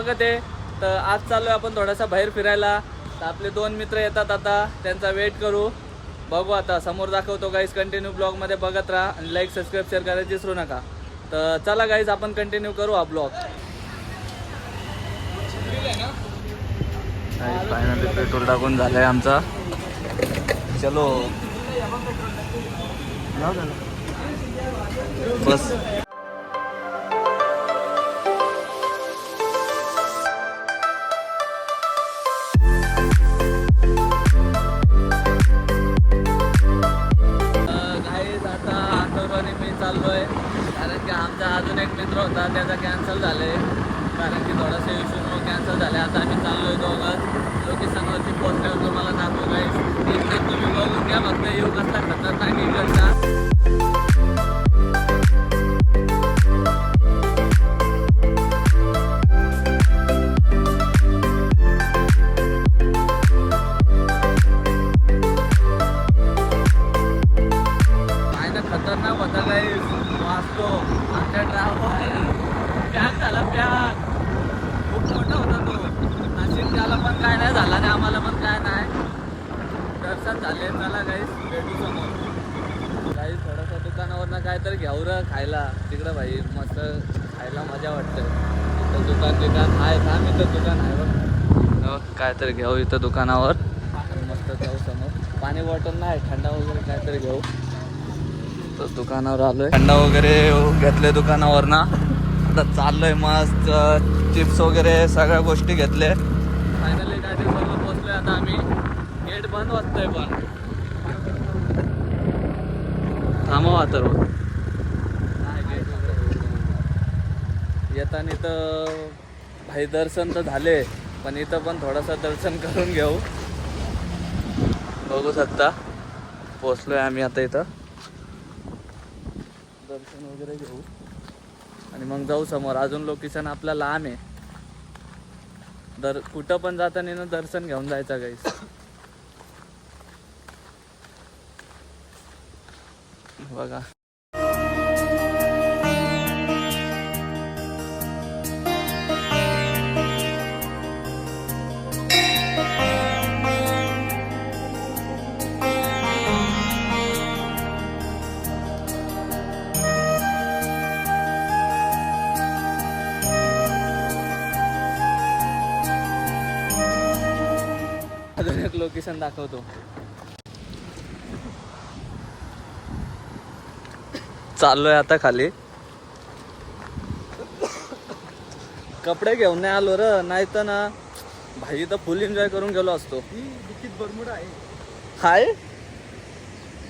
स्वागत आहे. तर आज चालू आहे आपण थोडासा बाहेर फिरायला. तर आपले दोन मित्र येतात आता. त्यांचा वेट करू. बघू आता. समोर दाखवतो गाईज कंटिन्यू ब्लॉगमध्ये बघत राहा आणि लाईक सबस्क्राईब शेअर करायला विसरू नका. तर चला गाईज आपण कंटिन्यू करू हा ब्लॉग फायनली पेट्रोल टाकून झालंय आमचा. चलो. बस. कॅन्सल झाले कारण की थोडासा इश्यूमुळे कॅन्सल झाले आता आम्ही चाललो चाललोय दोघं. लोकेशनवरती पोहोचल्यावर तुम्हाला दाखवू काही इकडे तुम्ही बघून घ्या. फक्त येऊ कसला खतरनाक इकडचा काय खतरनाक होता काही वाचतो आमच्या ड्रायव्हर खूप मोठा होता तो. नाशिक त्याला पण काय नाही झाला आणि आम्हाला पण काय नाही. दर्शन झाले मला काही भेटू समोर. काही थोडंसं दुकानावरनं काय तर घ्याऊ र खायला. तिकडं भाई मस्त खायला मजा वाटते. इथं दुकान दुकान आहे थांब इथं दुकान आहे बघ. हो, काय तर घेऊ इथं दुकानावर. मस्त जाऊ समोर. पाणी बॉटल नाही थंडा वगैरे काय घेऊ. तर दुकानावर आलोय. थंडा वगैरे घेतले दुकानावर ना आता चाललोय मस्त चिप्स वगैरे सगळ्या गोष्टी घेतल्या. फायनली गाडी सर्व पोहोचलोय आता आम्ही. गेट बंद वाजतोय पण. थांबवा तर येताना इथं भाई दर्शन तर झाले पण इथं पण थोडंसं दर्शन करून घेऊ. बघू शकता पोचलोय आम्ही आता इथं. दर्शन वगैरे घेऊ. आणि मग जाऊ समोर. अजून लोकेशन आपला लांब आहे. दर कुठं पण जाताना ना दर्शन घेऊन जायचं गाईस बघा. लोकेशन दाखवतो. चाललोय आता खाली. कपडे घेऊन नाही आलो र नाही तर ना भाई तर फुल एन्जॉय करून गेलो असतो. हाय?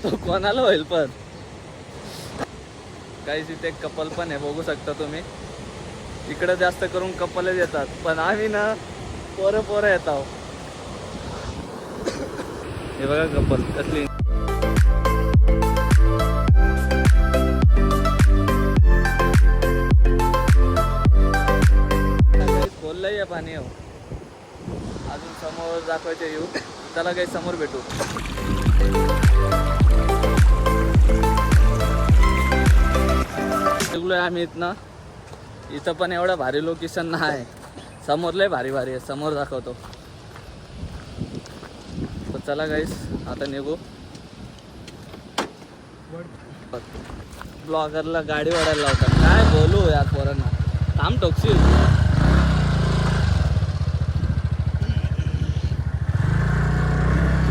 तो कोणाला होईल पण? काहीच इथे कपल पण आहे बघू शकता तुम्ही. इकडे जास्त करून कपलच येतात पण आम्ही ना पोरं पोरं येत आहोत हे बघा कपल कसली. खोललं आहे पाणी हो. अजून समोर दाखवायचे येऊ त्याला काही समोर भेटू. निघलोय आम्ही इथनं. इथं पण एवढं भारी लोकेशन नाही. समोर लय भारी भारी आहे. समोर दाखवतो. चला गाईस आता निघू. ब्लॉगरला गाडी वाढायला लावतात. काय बोलू या पोरांना. थांब टोकशील.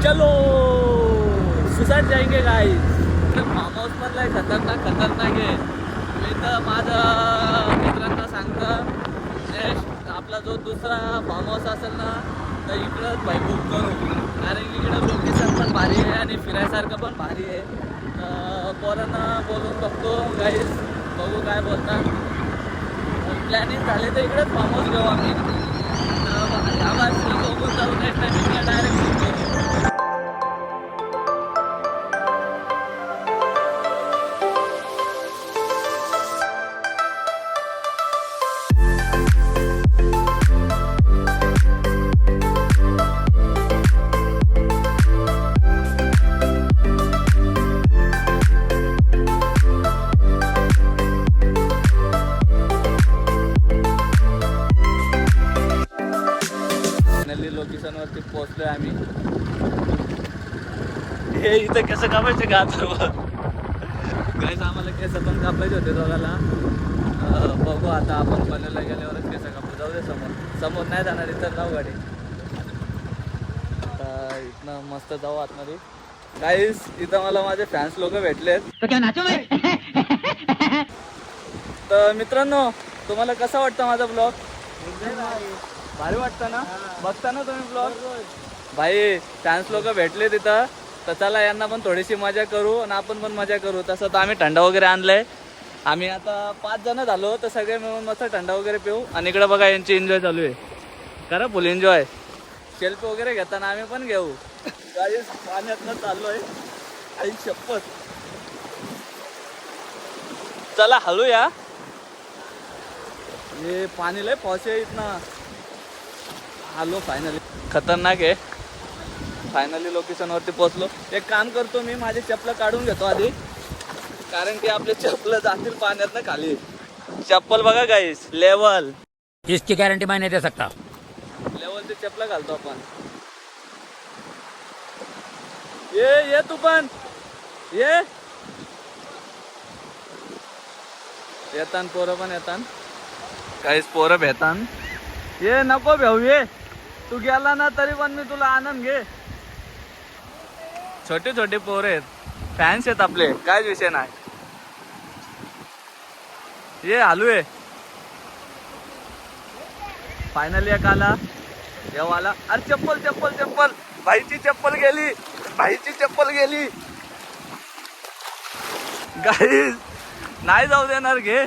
चलो. सुसाट जायगे गाईस फार्म हाऊस मधला आहे खतरनाक खतरनाक आहे. मी तर माझ्या मित्रांना सांगतं. आपला जो दुसरा फार्म हाऊस असेल ना तर इकडंच बाई बुक करू. कारण की इकडं लोकेशन पण भारी आहे आणि फिरायसारखं पण भारी आहे. तर पोरांना बोलून बघतो गाईस बघू काय बोलतात. प्लॅनिंग झाले तर इकडेच फार्म हाऊस घेऊ आम्ही तर बघून जाऊ नेक्स्ट टाइम डायरेक्ट कसं कापायचे का आता काहीच आम्हाला केस पण कापायचे होते दोघाला. बघू आता आपण पनवेलला गेल्यावरच केस कापू. जाऊ दे समोर. समोर नाही जाणार इथं जाऊ गाडी. आता इथनं मस्त जाऊ आतमध्ये. काहीच इथं मला माझे फॅन्स लोक भेटलेत. तो क्या नाचो मैं तर मित्रांनो तुम्हाला कसा वाटतं माझा ब्लॉग भारी वाटतं ना? बघता ना तुम्ही ब्लॉग भाई फॅन्स लोक भेटले तिथं तर चला यांना पण थोडीशी मजा करू आणि आपण पण मजा करू. तसं तर आम्ही थंडा वगैरे आणलंय. आम्ही आता पाच जण झालो तर सगळे मिळून मस्त थंडा वगैरे पिऊ. आणि इकडे बघा यांची एन्जॉय चालू आहे. करा फुल एन्जॉय शेल्फ वगैरे घेताना आम्ही पण घेऊ. काही पाण्यातनं चाललोय. आई शपथ. चला हलू या हे पाणी लय पावसे इथनं. आलो फायनली खतरनाक आहे. फायनली लोकेशन वरती पोहोचलो. एक काम करतो मी माझे चप्पल काढून घेतो आधी. कारण की आपले चप्पल जातील पाण्यात खाली. चप्पल बघा गाईस लेवल इसकी गारंटी नहीं दे सकता? लेवलचे चप्पल घालतो आपण. ये ये तू पण ये. येतान पोरं पण येतान. काहीच पोरं भेतान. ये नको भेऊ ये. तू गेला ना तरी पण मी तुला आनंद घे. छोटे छोटे पोर आहेत. फॅन्स आहेत आपले. काय विषय नाही. ये हालू आहे फायनली एक आला. देव आला. अरे चप्पल चप्पल चप्पल. भाईची चप्पल गेली. भाईची चप्पल गेली. गाईज नाही जाऊ देणार घे.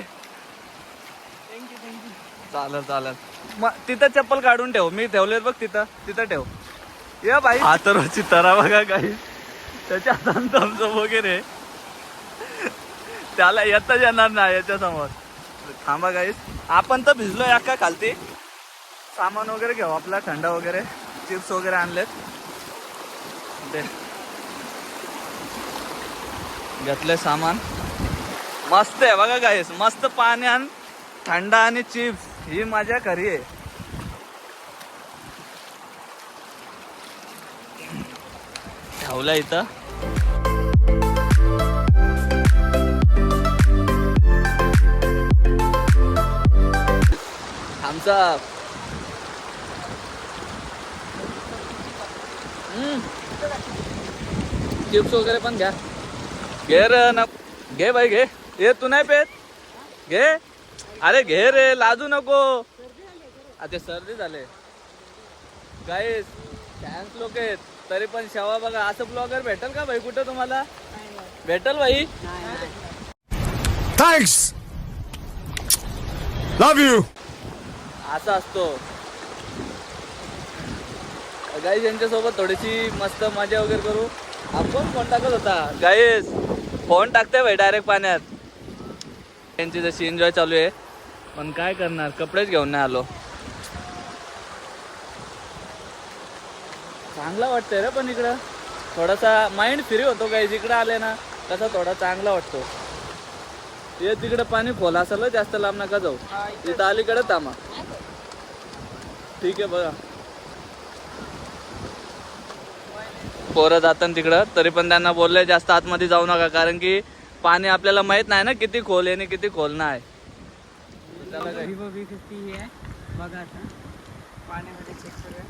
चालत चालत मग तिथं चप्पल काढून ठेव. मी ठेवले बघ तिथं. तिथं ठेव. ये भाई आतरची तरा बघा काही त्याच्या हातात वगैरे त्याला येताच येणार नाही याच्या समोर थांबा गाईस आपण तर भिजलो अक्का खालती? सामान वगैरे घेऊ आपला थंडा वगैरे. चिप्स वगैरे आणलेत. दे. घेतले सामान. मस्त आहे बघा गाईस मस्त पाणी आणि थंडा आणि चिप्स ही मजा घरी आहे. ठेवलं इथं. आमचा चिप्स वगैरे पण घ्या. घे रे ना. घे बाई घे. ये तू नाही पेत? घे. अरे घे रे लाजू नको. आता सर्दी झाले. गाईस फॅन्स लोक आहेत तरी पण शेवा बघा. असं ब्लॉगर भेटल का भाई कुठं तुम्हाला? भेटल भाई? Thanks. Love you. असा असतो. गाईज यांच्यासोबत थोडीशी मस्त मजा वगैरे करू. आपण फोन टाकत होता. गाईज फोन टाकते भाई डायरेक्ट पाण्यात. त्यांची जशी एन्जॉय चालू आहे. पण काय करणार? कपडेच घेऊन नाही आलो. चांगला वाटतंय रे पण इकडं. थोडासा माइंड फ्री होतो गाईज इकडं आले ना तसा थोडा चांगला वाटतो. ये तिकडे पाणी खोल असेल जास्त लांब नका जाऊ. इथं अलीकडे थांबा. ठीक आहे बघा. पोरं जातात तिकडं तरी पण त्यांना बोलले जास्त आतमध्ये जाऊ नका कारण की पाणी आपल्याला माहीत नाही ना किती खोल आहे आणि किती खोल नाही. चला काय. विवो व्ही फिफ्टी आहे. बघा आता. पाण्यामध्ये चेक करूया.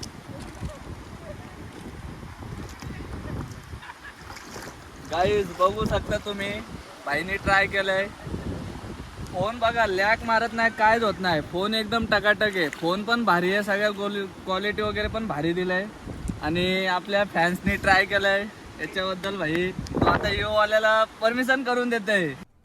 गाईज बघू शकता तुम्ही. भाईने ट्राय केलंय. फोन बघा लॅक मारत नाही कायच होत नाही. फोन एकदम टकाटक आहे. फोन पण भारी आहे सगळ्या क्वालिटी वगैरे पण भारी दिलाय. आणि आपल्या फॅन्सनी ट्राय केलंय. याच्याबद्दल भाई तो आता यो वाल्याला परमिशन करून देते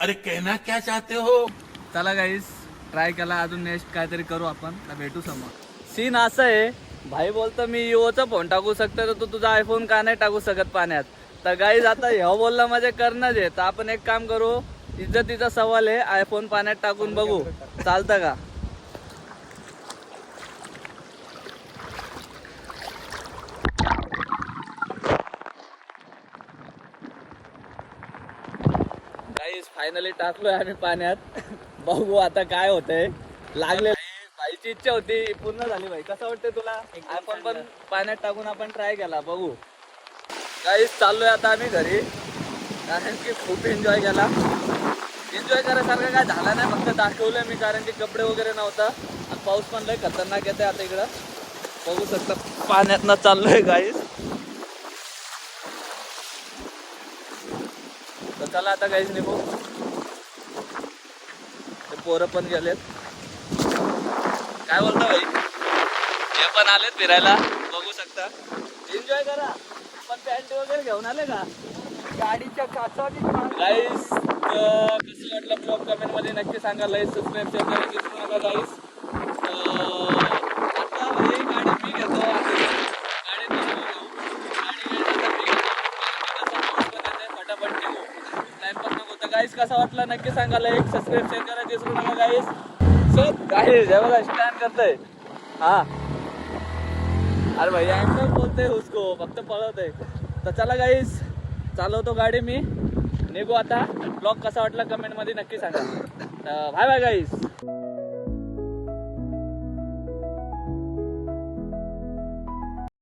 अरे कहना क्या चाहते हो? चला गाईस ट्राय केला अजून नेक्स्ट काहीतरी करू आपण. भेटू समोर. सीन असं आहे भाई बोलतो मी युओचा फोन टाकू शकतो तर तू तुझा आयफोन का नाही टाकू शकत पाण्यात? तर गाईज आता ह्या बोलला माझे करणंच आहे. तर आपण एक काम करू इज्जतीचा सवाल आहे. आयफोन पाण्यात टाकून बघू. चालतं का? फायनली टाकलोय आम्ही पाण्यात. बघू आता काय होतंय. लागले. बाईची इच्छा होती. पूर्ण झाली भाई कसं वाटतं तुला? आपण पण पाण्यात टाकून आपण ट्राय केला. बघू. काहीच चाललोय आता आम्ही घरी. कारण की खूप एन्जॉय केला. एन्जॉय करायसारखं काय झाला नाही फक्त दाखवलंय मी कारण की कपडे वगैरे नव्हता. आणि पाऊस पण लय खतरनाक येते आता इकडं. बघू शकता पाण्यातनं चाललोय गाईस तर चला आता काहीच निघू. ते पोरं पण गेलेत. काय बोलता भाई? हे पण आलेत फिरायला. बघू शकता. एन्जॉय करा. पण पॅन्ट वगैरे घेऊन आले का? गाडीच्या काचावरती गाईस कसं वाटलं ब्लॉग कमेंटमध्ये नक्की सांगा लाईक सबस्क्राईब शेअर करायला विसरू नका गाईस आता गाडी मी घेतो की पण फटाफट टाइमपास नको गाईस कसा वाटला? नक्की सांगा लाईक सबस्क्राईब शेअर करायला विसरू नका गाईस सर गाईस हे बघा स्टँड करतोय. हा. अरे भाई अँकर बोलतोय उसको. फक्त पळवतोय. तर चला गाईस चालवतो गाडी मी. निघू आता. ब्लॉग कसा वाटला कमेंटमध्ये नक्की सांगा. बाय बाय गाईस